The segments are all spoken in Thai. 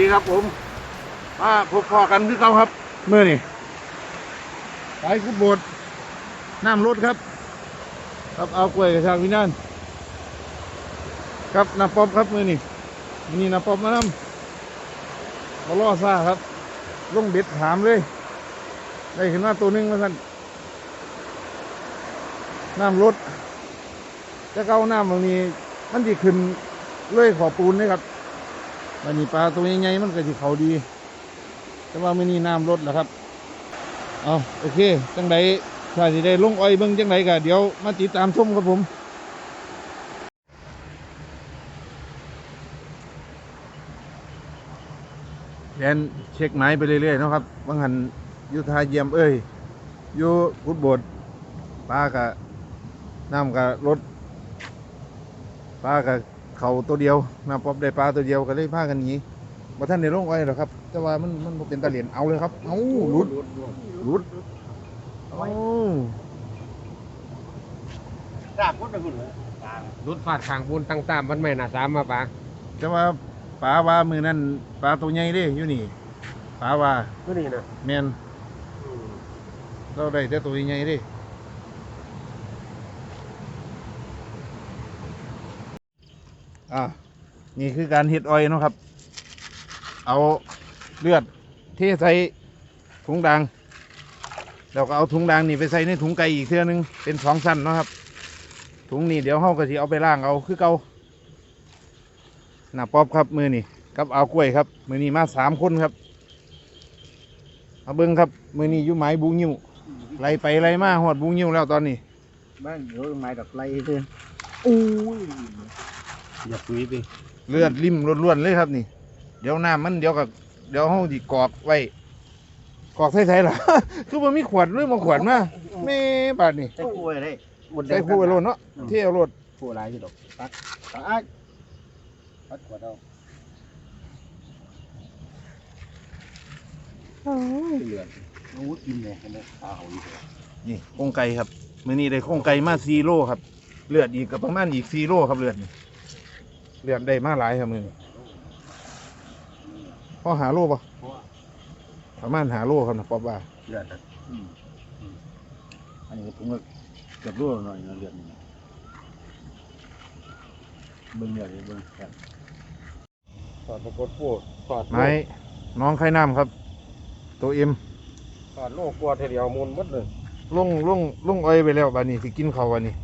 วัสดีครับผม มาพบพอกันคือเก่าครับ เมื่อนี่ไปคุดโบดน้ำรถครับ ครับเอากล้วยกับชางวิญญาณครับน้ำป๊อปครับมื่อนี่นี่น้ำป๊อปมานำมาล่อซ่าครับลงเบ็ดถามเลย ได้ขึ้นมาตัวหนึงมาสั่นน้ำรถจะเก้าน้ำตรงนี้ มันจะขึ้นเลื่อยขอบปูนเลยครับ วันนี้ปลาตัวใหญ่ๆมันก็จะเขาดี แต่ว่าไม่นี้น้ำลดแล้วครับ เอาโอเค จังไดถ้าสิได้ลงอ้อยเบิ่งจังไดก็เดี๋ยวมาติดตามชมครับผมแทนเช็คไม้ไปเรื่อยๆนะครับบางหันยุทธาเยี่ยมเอ้ยอยู่กุดโบดปลากะน้ำกะลดปลากะ เขาตัวเดียวน้ำป๊อบได้ปลาตัวเดียวก็เลยพากันหนีบ่ท่านในลงอ้อยหรอกครับ แต่ว่ามันมันบ่เป็นตะเหรียญเอาเลยครับ เอาหลุดหลุดโอ้ราบพุทธคุณเลยรุดฟาดขางปูนตั้งตามมันไม่น่าสามมาปะแต่ว่าปลาว่ามือนั่นปลาตัวใหญ่เด้อยู่นี่ปลาว่าก็นี่นะแมนเราได้แต่ตัวใหญ่เด้ อ่านี่คือการเฮ็ดอ้อยเนาะครับ เอาเลือดเทใส่ถุงดังแล้วก็เอาถุงดังนี่ไปใส่ในถุงไก่อีกเทื่อนึงเป็นสองสั้นเนาะครับ ถุงนี่เดี๋ยวเฮาก็สิเอาไปล่างเอาคือเก่าหน้าป๊อบครับมือนี่กับเอากล้วยครับ มือนี่มาสามคนครับเอาเบิ้งครับ มือนี่อยู่ไม้บูงิ้วไล่ไปไล่มาหอดบูงิ้วแล้วตอนนี้บ้านเดี๋ยวไม้ดอกไล่เพื่อนอู้ย อย่าคุยไปเลือดริมล้วนๆเลยครับนี่ เดี๋ยวน้ำมันเดี๋ยวกับเดี๋ยวเฮาดิกรอกไว้กรอกใส่ๆล่ะ คือมันมีขวดหรือมาขวดมาแม่บาดนี่ใส่คู่อะไรได้หมดใส่คู่ไว้โลดเนาะเที่ยวโลดคู่อะไรอยู่ดอกตัดตัดตัดขวดเอาเดือดโอ้กินเลยเห็นไหมตาเขาอยู่นี่โครงไก่ครับมือนี้ได้โครงไก่มาซีโร่ครับ เลือดอีกก็ประมาณอีกซีโร่ครับเลือดนี่ เลือดได้มาหลายครับมือนี้พอหาโลป่ะประมาณหาโลครับนะป๊อบว่าเดือดอันนี้ผมก็เกือบรู้หน่อยนะเดือดนี่เบิ่งเดือดเบิ่งครับสอดปรากฏปูสอดไม้น้องไข่น้ำครับ ตัวเอ็มสอดโลกกลัวเทเดียวมูลหมดเลยลงลงลงอ้อยไปแล้วบานี้สิกินเขาววันนี้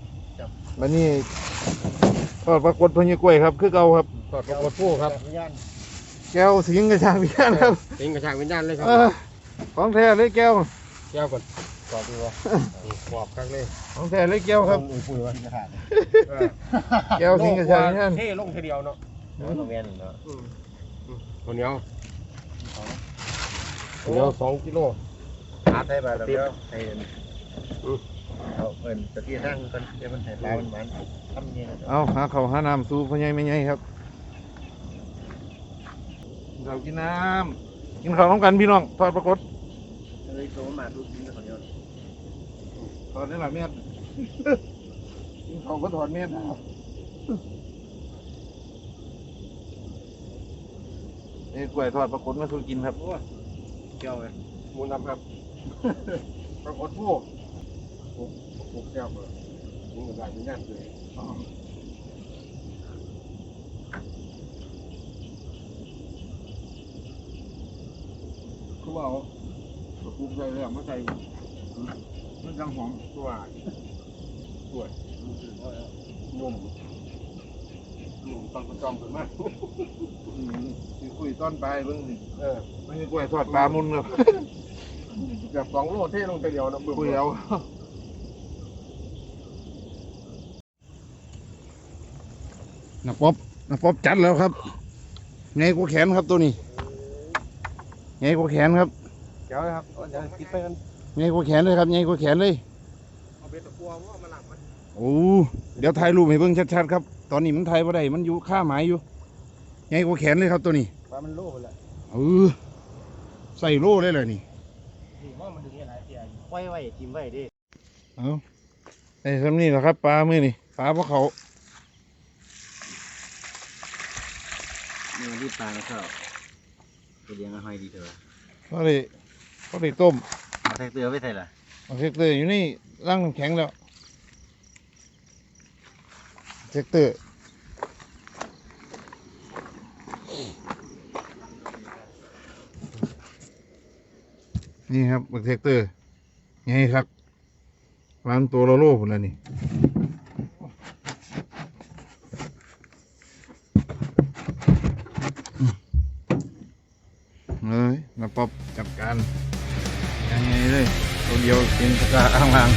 บานี้ ก็ปรากฏพญกล้วยครับ คือเก่าครับสอดปรากฏปูครับแก้วสิงกระชางพิญานครับสิงกระชากวิญญาณเลยครัเออของแท้เลยแก้วแก้วก่อนสอดดีวะขอบครั้งเลยของแท้เลยแก้วครับอุ้ยปุ้ยว่าจะขาดแก้วสิงกระชางพิญานเท่ลงเทเดียวเนาะโรงเรียนเนาะคนเหนียวคนเหนียวสองกิโลอาได้แบบเดียวให้ เอาเอินตะกี้นั่งกันเดี๋ยวมันให้ปลามันมันทำเนี่ยนะเอาหาเขาวหาน้ำสู้พญายไม่ใหญ่ครับเรากินน้ำกินข้าวน้องกันพี่น้องทอดปรากฏเลยโตมาดูกินคนเดียวถอดได้หลายเม็ดเขาก็ถอดเม็ดนะเอ้ยกล้วยทอดปลากดมาสู่กินครับเกี่ยวเลยมูลดำครับ ปรากฏปู ปลูกปลูกแก้วเลยสิงกระชากวิญญาณเลยเขาบอกปลาคุกใส่เรื่องมาใส่มันจังหอมตัวสวยนุ่มนุ่มตอนประจอมถึงมากอืมสิคุยต้อนปลายเบิ่งสิเออไม่ใช่กล้วยทอดปลามุนครับเกือบสองโลเท่ลงไปเดียวนะบึ้มคุยเอา น้าป๊อบน้าป๊อบจัดแล้วครับไงกว่าแขนครับตัวนี้ไงกว่าแขนครับเดี๋ยวนะครับเอาเดี๋ยวคิดไปกันไงกว่าแขนเลยครับไงกว่าแขนเลยเอาเบ็ดตะกัวว่ามาหลังมันโอ้เดี๋ยวถ่ายรูปให้เบิ่งชัดๆครับ ตอนนี้มันถ่ายบ่ได้มันอยู่ข้าหมายอยู่ไงกว่าแขนเลยครับตัวนี้ปลามันโล่ไปละเออใส่โล่เลยเลยนี่ดีว่ามันดึงอะไรเตี้ยไว้ไว้ทิมไว้ดิเอาไอ้สำนี่แหละครับปลามือนี่ปลาพวกเขา นี่มันที่ปลานะครับไปเลี้ยงห้อยดีเถอะเขาเลยเขาเลยต้มเอาใส่เกลือไปใส่ละเอาเซกเตอร์อยู่นี่ร่างน้ำแข็งแล้วเซกเตอร์นี่ครับบักเซกเตอร์ไงครับวางตัวละโลผุนแล้วนี่อืมเลยนา ป๊อบจับการยังไงเลยตัวเดียวกินสกาอ้างลาง